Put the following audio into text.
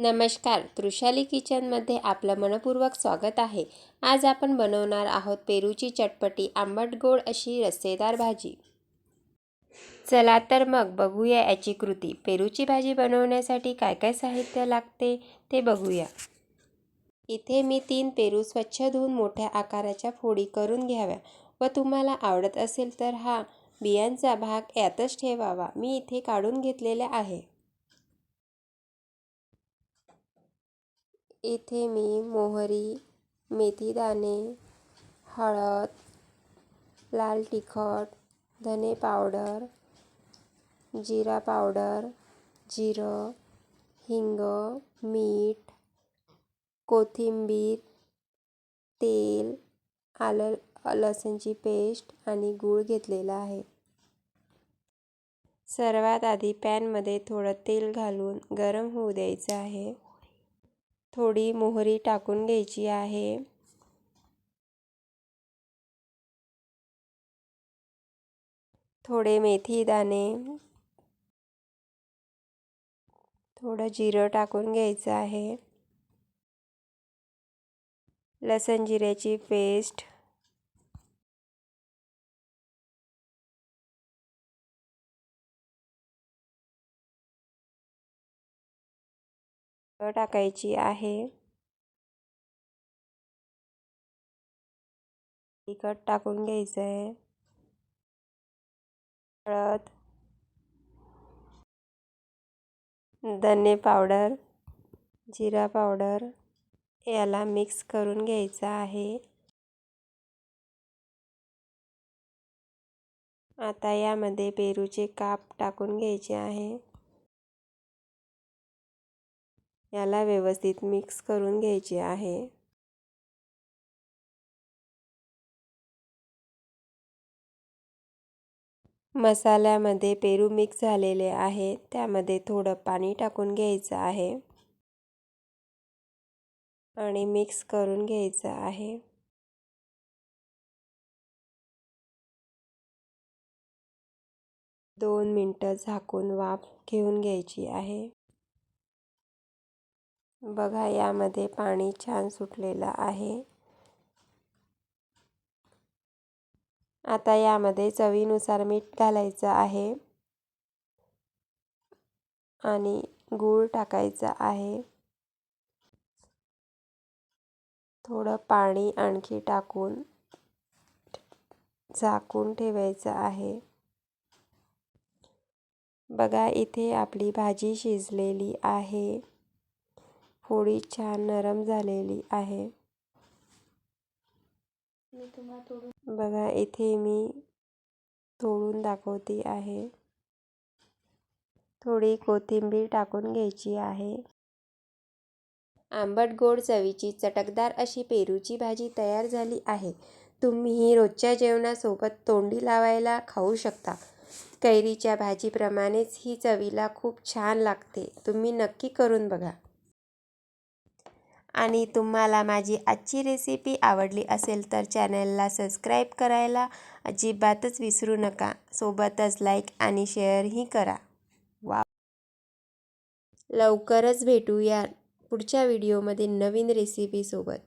नमस्कार तृषाली किचनमध्ये आपलं मनपूर्वक स्वागत आहे. आज आपण बनवणार आहोत पेरूची चटपटी आंबट गोड अशी रस्सेदार भाजी. चला तर मग बघूया याची कृती. पेरूची भाजी बनवण्यासाठी काय काय साहित्य लागते ते बघूया. इथे मी तीन पेरू स्वच्छ धुवून मोठ्या आकाराच्या फोडी करून घ्याव्या. व तुम्हाला आवडत असेल तर हा बियांचा भाग यातच ठेवावा. मी इथे काढून घेतलेला आहे. इथे मी मोहरी मेथीदाणे हळद लाल तिखट धने पावडर जिरा पावडर जिरं हिंग मीठ कोथिंबीर तेल आलं लसणची पेस्ट आणि गूळ घेतलेला आहे. सर्वात आधी पॅनमध्ये थोडं तेल घालून गरम होऊ द्यायचं आहे. थोडी मोहरी टाकून घ्यायची आहे. थोडे मेथी दाणे. थोडं जिरं टाकून घ्यायचं आहे. लसण जिऱ्याची पेस्ट. टाकायची आहे. तिखट टाकून घ्यायचं आहे हळद. धने पावडर. जिरा पावडर. याला मिक्स करून घ्यायचं आहे. आता यामध्ये पेरूचे काप टाकून घ्यायचे आहे. याला व्यवस्थित मिक्स करून घ्यायचे आहे. मसाल्यामध्ये पेरू मिक्स झालेले आहे. त्यामध्ये थोडं पाणी टाकून घ्यायचं आहे. आणि मिक्स करून घ्यायचं आहे. दोन मिनटं झाकून वाफ घेऊन घ्यायची आहे. बघा यामध्ये पाणी छान सुटलेलं आहे. आता यामध्ये चवीनुसार मीठ घालायचं आहे आणि गूळ टाकायचा आहे. थोडं पाणी आणखी टाकून झाकून ठेवायचं आहे. बघा इथे आपली भाजी शिजलेली आहे. फोडी छान नरम झालेली आहे. बघा इथे मी तोडून दाखवते आहे. थोडी कोथिंबीर टाकून घ्यायची आहे. आंबट गोड चवीची चटकदार अशी पेरूची भाजी तयार झाली आहे. तुम्ही रोजच्या जेवणासोबत तोंडी लावायला खाऊ शकता. कैरीच्या भाजीप्रमाणेच ही चवीला खूप छान लागते. तुम्ही नक्की करून बघा. आणि तुम्हाला माझी आजची रेसिपी आवडली असेल तर चॅनलला सबस्क्राईब करायला अजिबातच विसरू नका. सोबतच लाईक आणि शेअरही करा. वा लवकरच भेटूया पुढच्या व्हिडिओमध्ये नवीन रेसिपीसोबत